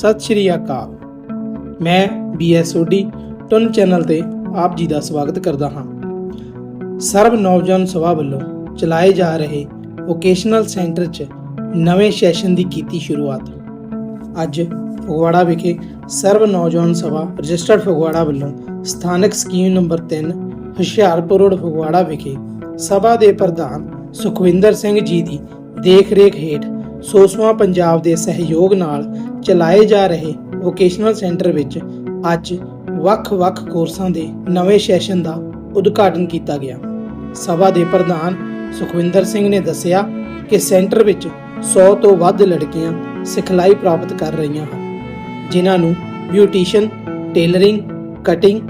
ਸਤਿ ਸ਼੍ਰੀ ਅਕਾਲ। ਮੈਂ ਬੀਐਸਓਡੀ ton channel ਤੇ ਆਪ ਜੀ ਦਾ ਸਵਾਗਤ ਕਰਦਾ ਹਾਂ। ਸਰਬ ਨੌਜਵਾਨ ਸਭਾ ਵੱਲੋਂ ਚਲਾਏ ਜਾ ਰਹੇ ਵੋਕੇਸ਼ਨਲ ਸੈਂਟਰ 'ਚ ਨਵੇਂ ਸੈਸ਼ਨ ਦੀ ਕੀਤੀ ਸ਼ੁਰੂਆਤ। ਅੱਜ ਫਗਵਾੜਾ ਵਿਖੇ ਸਰਬ ਨੌਜਵਾਨ ਸਭਾ ਰਜਿਸਟਰਡ ਫਗਵਾੜਾ ਵੱਲੋਂ ਸਥਾਨਕ scheme number 3 Hoshiarpur road Phagwara ਵਿਖੇ ਸਭਾ ਦੇ ਪ੍ਰਧਾਨ ਸੁਖਵਿੰਦਰ ਸਿੰਘ ਜੀ ਦੀ ਦੇਖ-ਰੇਖ ਹੇਠ ਸੋਸਵਾ ਪੰਜਾਬ ਦੇ ਸਹਿਯੋਗ ਨਾਲ ਚਲਾਏ ਜਾ ਰਹੇ ਵੋਕੇਸ਼ਨਲ ਸੈਂਟਰ ਵਿੱਚ ਅੱਜ ਵੱਖ-ਵੱਖ ਕੋਰਸਾਂ ਦੇ ਨਵੇਂ ਸੈਸ਼ਨ ਦਾ ਉਦਘਾਟਨ ਕੀਤਾ ਗਿਆ। ਸਭਾ ਦੇ ਪ੍ਰਧਾਨ ਸੁਖਵਿੰਦਰ ਸਿੰਘ ਨੇ ਦੱਸਿਆ ਕਿ ਸੈਂਟਰ ਵਿੱਚ 100 ਤੋਂ ਵੱਧ ਲੜਕੀਆਂ ਸਿਖਲਾਈ ਪ੍ਰਾਪਤ ਕਰ ਰਹੀਆਂ ਹਨ, ਜਿਨ੍ਹਾਂ ਨੂੰ ਬਿਊਟੀਸ਼ੀਅਨ ਟੇਲਰਿੰਗ ਕਟਿੰਗ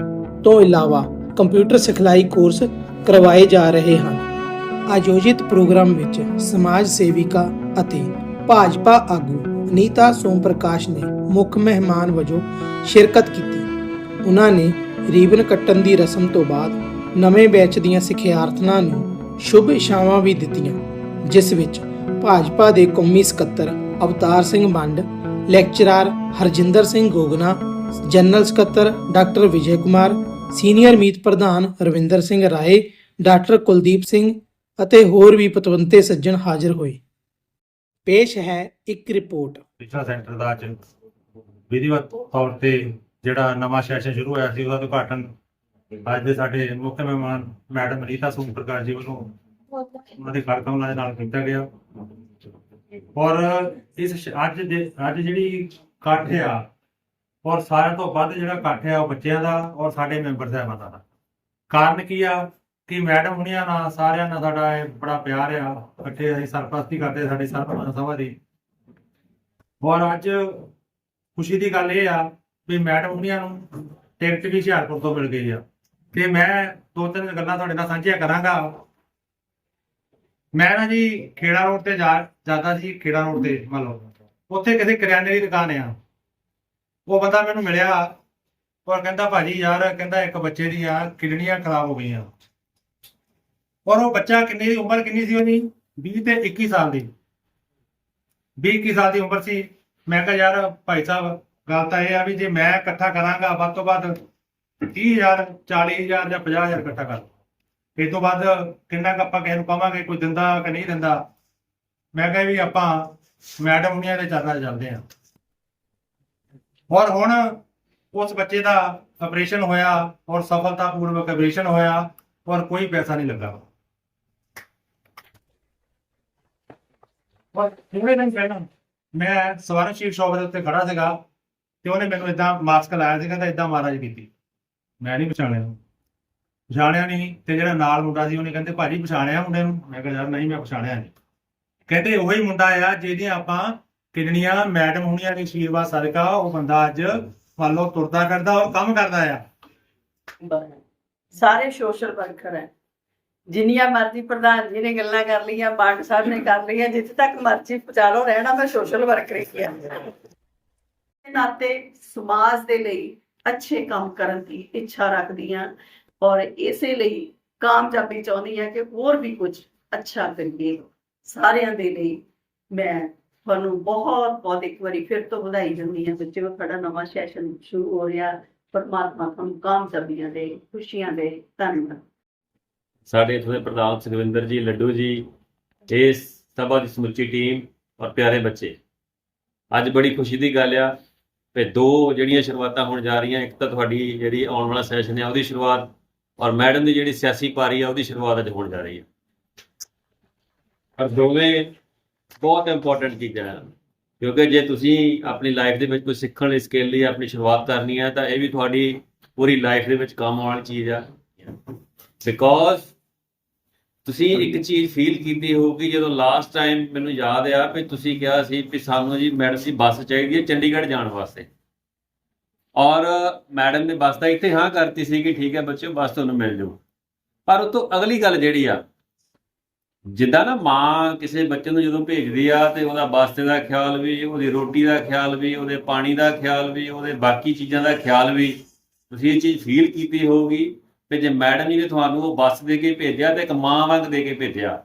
ਤੋਂ ਇਲਾਵਾ ਕੰਪਿਊਟਰ ਸਿਖਲਾਈ ਕੋਰਸ ਕਰਵਾਏ ਜਾ ਰਹੇ ਹਨ। ਆਯੋਜਿਤ ਪ੍ਰੋਗਰਾਮ ਵਿੱਚ ਸਮਾਜ ਸੇਵਿਕਾ ਅਤੇ ਭਾਜਪਾ ਆਗੂ ਅਨੀਤਾ ਸੋਮ ਪ੍ਰਕਾਸ਼ ਨੇ ਮੁੱਖ ਮਹਿਮਾਨ ਵਜੋਂ ਸ਼ਿਰਕਤ ਕੀਤੀ। ਉਹਨਾਂ ਨੇ ਰੀਬਨ ਕੱਟਣ ਦੀ ਰਸਮ ਤੋਂ ਬਾਅਦ ਨਵੇਂ ਬੈਚ ਦੀਆਂ ਸਿੱਖਿਆਰਥਣਾਂ ਨੂੰ ਸ਼ੁਭ ਇਸ਼ਾਵਾਂ ਵੀ ਦਿੱਤੀਆਂ, ਜਿਸ ਵਿੱਚ ਭਾਜਪਾ ਦੇ ਕੌਮੀ ਸਕੱਤਰ ਅਵਤਾਰ ਸਿੰਘ ਮੰਡ ਲੈਕਚਰਰ ਹਰਜਿੰਦਰ ਸਿੰਘ ਗੋਗਨਾ, ਜਨਰਲ ਸਕੱਤਰ ਡਾਕਟਰ ਵਿਜੇ ਕੁਮਾਰ, ਸੀਨੀਅਰ ਮੀਤ ਪ੍ਰਧਾਨ ਰਵਿੰਦਰ ਸਿੰਘ ਰਾਏ, ਡਾਕਟਰ ਕੁਲਦੀਪ ਸਿੰਘ ਅਤੇ ਹੋਰ ਵੀ ਪਤਵੰਤੇ ਸੱਜਣ ਹਾਜ਼ਰ ਹੋਏ। ਪੇਸ਼ ਹੈ ਇੱਕ ਰਿਪੋਰਟ। ਸਿੱਖਿਆ ਸੈਂਟਰ ਦਾ ਅੱਜ ਵਿਧੀਵਤ ਤੌਰ ਤੇ ਜਿਹੜਾ ਨਵਾਂ ਸੈਸ਼ਨ ਸ਼ੁਰੂ ਹੋਇਆ ਸੀ, ਉਹਦਾ ਉਦਘਾਟਨ ਅੱਜ ਦੇ ਸਾਡੇ ਮੁੱਖ ਮਹਿਮਾਨ ਮੈਡਮ ਰੀਤਾ ਸੂਮ ਪ੍ਰਕਾਸ਼ ਜੀ ਵੱਲੋਂ ਉਹਨਾਂ ਦੇ ਕਾਰਕੁਨਾਂ ਦੇ ਨਾਲ ਕੀਤਾ ਗਿਆ। ਔਰ ਇਸ ਅੱਜ ਦੇ, ਅੱਜ ਜਿਹੜੀ ਇਕੱਠ ਆ, ਔਰ ਸਾਰਿਆਂ ਤੋਂ ਵੱਧ ਜਿਹੜਾ ਇਕੱਠ ਆ, ਉਹ ਬੱਚਿਆਂ ਦਾ ਔਰ ਸਾਡੇ ਮੈਂਬਰ ਸਾਹਿਬਾਂ ਦਾ। ਕਾਰਨ ਕੀ ਆ? ਕਿ ਮੈਡਮ ਹੁਣੀਆਂ ਨਾਲ ਸਾਰਿਆਂ ਨਾਲ ਸਾਡਾ ਇਹ ਬੜਾ ਪਿਆਰ ਆ, ਇਕੱਠੇ ਅਸੀਂ ਸਰਪ੍ਰਸਤੀ ਕਰਦੇ, ਸਾਡੇ ਸਰਪ੍ਰਸਤ ਸਭਾ ਦੀ। ਔਰ ਅੱਜ ਖੁਸ਼ੀ ਦੀ ਗੱਲ ਇਹ ਆ ਵੀ ਮੈਡਮ ਹੁਣੀਆਂ ਨੂੰ ਟਿਕਟ ਵੀ ਹੁਸ਼ਿਆਰਪੁਰ ਤੋਂ ਮਿਲ ਗਈ ਆ। ਤੇ ਮੈਂ ਦੋ ਤਿੰਨ ਗੱਲਾਂ ਤੁਹਾਡੇ ਨਾਲ ਸਾਂਝੀਆਂ ਕਰਾਂਗਾ। ਮੈਂ ਨਾ ਜੀ ਖੇੜਾ ਰੋਡ ਤੇ ਜਾ, ਜਾਂਦਾ ਸੀ ਖੇੜਾ ਰੋਡ ਤੇ ਮੰਨ ਲਓ ਉੱਥੇ ਕਿਸੇ ਕਰਿਆਨੇ ਦੀ ਦੁਕਾਨ ਆ। ਉਹ ਬੰਦਾ ਮੈਨੂੰ ਮਿਲਿਆ। ਔਰ ਕਹਿੰਦਾ, ਭਾਜੀ ਯਾਰ, ਕਹਿੰਦਾ ਇੱਕ ਬੱਚੇ ਦੀ ਆ ਕਿਡਨੀਆਂ ਖਰਾਬ ਹੋ ਗਈਆਂ। ਔਰ ਉਹ ਬੱਚਾ ਕਿੰਨੀ ਦੀ ਉਮਰ ਕਿੰਨੀ ਸੀ ਉਹਦੀ? 20 ਤੇ 21 ਸਾਲ ਦੀ। 20 21 ਸਾਲ ਦੀ ਉਮਰ ਸੀ। ਮੈਂ ਕਿਹਾ ਯਾਰ ਭਾਈ ਸਾਹਿਬ, ਗੱਲ ਤਾਂ ਇਹ ਆ ਵੀ ਜੇ ਮੈਂ ਇਕੱਠਾ ਕਰਾਂਗਾ, ਵੱਧ ਤੋਂ ਵੱਧ 30000 40000 ਜਾਂ 50000 ਇਕੱਠਾ ਕਰ ਇਸ ਤੋਂ ਬਾਅਦ ਕਿੰਨਾ ਕੁ ਆਪਾਂ ਕਿਸੇ ਨੂੰ ਕਵਾਂਗੇ, ਕੋਈ ਦਿੰਦਾ ਕਿ ਨਹੀਂ ਦਿੰਦਾ? ਮੈਂ ਕਿਹਾ ਵੀ ਆਪਾਂ ਮੈਡਮ ਹੁਣੀਆਂ ਦੇ ਚਰਨਾਂ ਚੱਲਦੇ ਹਾਂ। ਔਰ ਹੁਣ ਉਸ ਬੱਚੇ ਦਾ ਆਪਰੇਸ਼ਨ ਹੋਇਆ ਔਰ ਸਫਲਤਾਪੂਰਵਕ ਆਪਰੇਸ਼ਨ ਹੋਇਆ ਔਰ ਕੋਈ ਪੈਸਾ ਨਹੀਂ ਲੱਗਾ। ਥੋੜੇ ਦਿਨ ਪਹਿਲਾਂ ਮੈਂ ਸਵਰਨ ਸ਼ੀਟ ਸ਼ਾਪ ਦੇ ਉੱਤੇ ਖੜਾ ਸੀਗਾ ਤੇ ਉਹਨੇ ਮੈਨੂੰ ਇਦਾਂ ਮਾਸਕ ਲਾਇਆ ਸੀ ਕਹਿੰਦਾ ਇਦਾਂ ਮਹਾਰਾਜ ਕੀਤੀ। ਮੈਂ ਨਹੀਂ ਪਛਾਣਿਆ। ਪਛਾਣਿਆ ਨਹੀਂ ਤੇ ਜਿਹੜਾ ਨਾਲ ਮੁੰਡਾ ਸੀ ਉਹਨੇ ਕਹਿੰਦੇ, ਭਾਜੀ ਪਛਾਣਿਆ ਮੁੰਡੇ ਨੂੰ? ਮੈਂ ਕਿਹਾ, ਯਾਰ ਨਹੀਂ, ਮੈਂ ਪਛਾਣਿਆ ਨਹੀਂ। ਕਹਿੰਦੇ, ਉਹੀ ਮੁੰਡਾ ਆ ਜਿਹਦੀਆਂ ਆਪਾਂ ਕਿਡਨੀਆਂ, ਮੈਡਮ ਹੁਣੀਆਂ ਦੇ ਆਸ਼ੀਰਵਾਦ ਸਦਕਾ, ਉਹ ਬੰਦਾ ਅੱਜ ਮੰਨ ਲਓ ਤੁਰਦਾ ਫਿਰਦਾ ਔਰ ਕੰਮ ਕਰਦਾ ਆ। ਸਾਰੇ ਸੋਸ਼ਲ ਵਰਕਰ ਹੈ ਜਿੰਨੀਆਂ ਮਰਜ਼ੀ ਪ੍ਰਧਾਨ ਜੀ ਨੇ ਗੱਲਾਂ ਕਰ ਲਈਆਂ ਬਾਗ ਸਾਹਿਬ ਨੇ ਕਰ ਲਈਆਂ, ਜਿੱਥੇ ਤੱਕ ਮਰਜ਼ੀ ਪਹੁੰਚਾ ਲਓ, ਰਹਿਣਾ ਮੈਂ ਸੋਸ਼ਲ ਵਰਕਰ ਹੀ ਕਿਹਾ ਨਾਤੇ ਸਮਾਜ ਦੇ ਲਈ ਅੱਛੇ ਕੰਮ ਕਰਨ ਦੀ ਇੱਛਾ ਰੱਖਦੀਆਂ ਔਰ ਇਸੇ ਲਈ ਕਾਮਯਾਬੀ ਚਾਹੁੰਦੀ ਹੈ ਕਿ ਹੋਰ ਵੀ ਕੁਝ ਅੱਛਾ ਕਰੀਏ। ਸਾਰਿਆਂ ਦੇ ਲਈ ਮੈਂ ਤੁਹਾਨੂੰ ਬਹੁਤ ਬਹੁਤ ਇੱਕ ਵਾਰੀ ਫਿਰ ਤੋਂ ਵਧਾਈ ਦਿੰਦੀ ਹਾਂ ਬੱਚੇ ਤੁਹਾਡਾ ਨਵਾਂ ਸੈਸ਼ਨ ਸ਼ੁਰੂ ਹੋ ਰਿਹਾ। ਪਰਮਾਤਮਾ ਤੁਹਾਨੂੰ ਕਾਮਯਾਬੀਆਂ ਦੇ, ਖੁਸ਼ੀਆਂ ਦੇ ਧੰਨਵਾਦ। ਸਾਡੇ ਇੱਥੋਂ ਦੇ ਪ੍ਰਧਾਨ ਸੁਖਵਿੰਦਰ ਜੀ, ਲੱਡੂ ਜੀ ਇਸ ਸਭਾ ਦੀ ਸਮੁੱਚੀ ਟੀਮ ਔਰ ਪਿਆਰੇ ਬੱਚੇ। ਅੱਜ ਬੜੀ ਖੁਸ਼ੀ ਦੀ ਗੱਲ ਆ ਕਿ ਦੋ ਜਿਹੜੀਆਂ ਸ਼ੁਰੂਆਤਾਂ ਹੋਣ ਜਾ ਰਹੀਆਂ, ਇੱਕ ਤਾਂ ਤੁਹਾਡੀ ਜਿਹੜੀ ਆਉਣ ਵਾਲਾ ਸੈਸ਼ਨ ਹੈ ਉਹਦੀ ਸ਼ੁਰੂਆਤ ਔਰ ਮੈਡਮ ਦੀ ਜਿਹੜੀ ਸਿਆਸੀ ਪਾਰੀ ਆ ਉਹਦੀ ਸ਼ੁਰੂਆਤ ਅੱਜ ਹੋਣ ਜਾ ਰਹੀ ਹੈ ਪਰ ਦੋਵੇਂ ਬਹੁਤ ਇੰਪੋਰਟੈਂਟ ਚੀਜ਼ਾਂ ਹਨ ਕਿਉਂਕਿ ਜੇ ਤੁਸੀਂ ਆਪਣੀ ਲਾਈਫ ਦੇ ਵਿੱਚ ਕੋਈ ਸਿੱਖਣ ਲਈ ਸਕਿੱਲ ਲਈ ਆਪਣੀ ਸ਼ੁਰੂਆਤ ਕਰਨੀ ਹੈ ਤਾਂ ਇਹ ਵੀ ਤੁਹਾਡੀ ਪੂਰੀ ਲਾਈਫ ਦੇ ਵਿੱਚ ਕੰਮ ਆਉਣ ਵਾਲੀ ਚੀਜ਼ ਆ। ਬਿਕੋਜ਼ ਤੁਸੀਂ ਇੱਕ ਚੀਜ਼ ਫੀਲ ਕੀਤੀ ਹੋਊਗੀ ਜਦੋਂ ਲਾਸਟ ਟਾਈਮ ਮੈਨੂੰ ਯਾਦ ਆ ਵੀ ਤੁਸੀਂ ਕਿਹਾ ਸੀ ਕਿ ਸਾਨੂੰ ਜੀ ਮੈਡਮ ਦੀ ਬੱਸ ਚਾਹੀਦੀ ਹੈ ਚੰਡੀਗੜ੍ਹ ਜਾਣ ਵਾਸਤੇ। ਔਰ ਮੈਡਮ ਨੇ ਬੱਸ ਤਾਂ ਇੱਥੇ ਹਾਂ ਕਰਤੀ ਸੀ ਕਿ ਠੀਕ ਹੈ ਬੱਚਿਓ ਬੱਸ ਤੁਹਾਨੂੰ ਮਿਲ ਜੂ। ਪਰ ਉਹ ਤੋਂ ਅਗਲੀ ਗੱਲ ਜਿਹੜੀ ਆ ਜਿੱਦਾਂ ਨਾ ਮਾਂ ਕਿਸੇ ਬੱਚੇ ਨੂੰ ਜਦੋਂ ਭੇਜਦੀ ਆ ਤੇ ਉਹਦਾ ਬੱਸ ਦਾ ਖਿਆਲ ਵੀ ਉਹਦੀ ਰੋਟੀ ਦਾ ਖਿਆਲ ਵੀ ਉਹਦੇ ਪਾਣੀ ਦਾ ਖਿਆਲ ਵੀ ਉਹਦੇ ਬਾਕੀ ਚੀਜ਼ਾਂ ਦਾ ਖਿਆਲ ਵੀ ਤੁਸੀਂ ਇਹ ਚੀਜ਼ ਫੀਲ ਕੀਤੀ ਹੋਊਗੀ। ਤੇ ਜੇ ਮੈਡਮ ਜੀ ਨੇ ਤੁਹਾਨੂੰ ਉਹ ਬੱਸ ਦੇ ਕੇ ਭੇਜਿਆ ਤੇ ਇੱਕ ਮਾਂ ਵਾਂਗ ਦੇ ਕੇ ਭੇਜਿਆ।